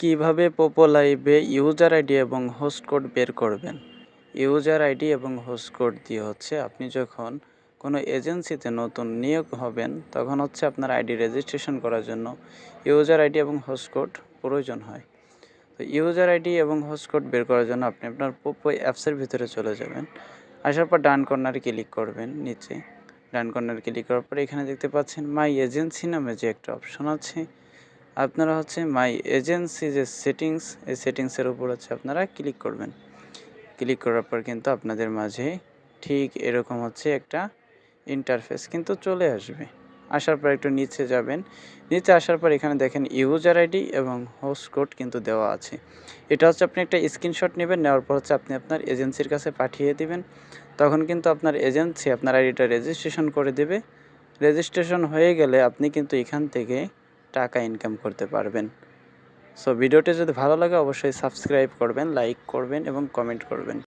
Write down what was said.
কীভাবে পোপো লাইভে ইউজার আইডি এবং হোস্ট কোড বের করবেন? ইউজার আইডি এবং হোস্ট কোড দিয়ে হচ্ছে আপনি যখন কোনো এজেন্সিতে নতুন নিয়োগ হবেন, তখন হচ্ছে আপনার আইডি রেজিস্ট্রেশন করার জন্য ইউজার আইডি এবং হোস্ট কোড প্রয়োজন হয়। তো ইউজার আইডি এবং হোস্ট কোড বের করার জন্য আপনি আপনার পোপো অ্যাপসের ভিতরে চলে যাবেন। আসার পর ডান কর্নারে ক্লিক করবেন নিচে। ডান কর্নারে ক্লিক করার পরে এখানে দেখতে পাচ্ছেন মাই এজেন্সি নামে যে একটা অপশন আছে। আপনারা হচ্ছে মাই এজেন্সি যে সেটিংস এই সেটিংসের উপর হচ্ছে আপনারা ক্লিক করবেন। ক্লিক করার পর কিন্তু আপনাদের মাঝে ঠিক এরকম হচ্ছে একটা ইন্টারফেস কিন্তু চলে আসবে। আসার পর একটু নিচে যাবেন। নিচে আসার পর এখানে দেখেন ইউজার আইডি এবং হোস্ট কোড কিন্তু দেওয়া আছে। এটা হচ্ছে আপনি একটা স্ক্রিনশট নেবেন, নেওয়ার পর হচ্ছে আপনি আপনার এজেন্সির কাছে পাঠিয়ে দিবেন। তখন কিন্তু আপনার এজেন্সি আপনার আইডিটা রেজিস্ট্রেশন করে দেবে। রেজিস্ট্রেশন হয়ে গেলে আপনি কিন্তু এখান থেকে টাকা ইনকাম করতে পারবেন। সো ভিডিওটি যদি ভালো লাগে, অবশ্যই সাবস্ক্রাইব করবেন লাইক করবেন এবং কমেন্ট করবেন।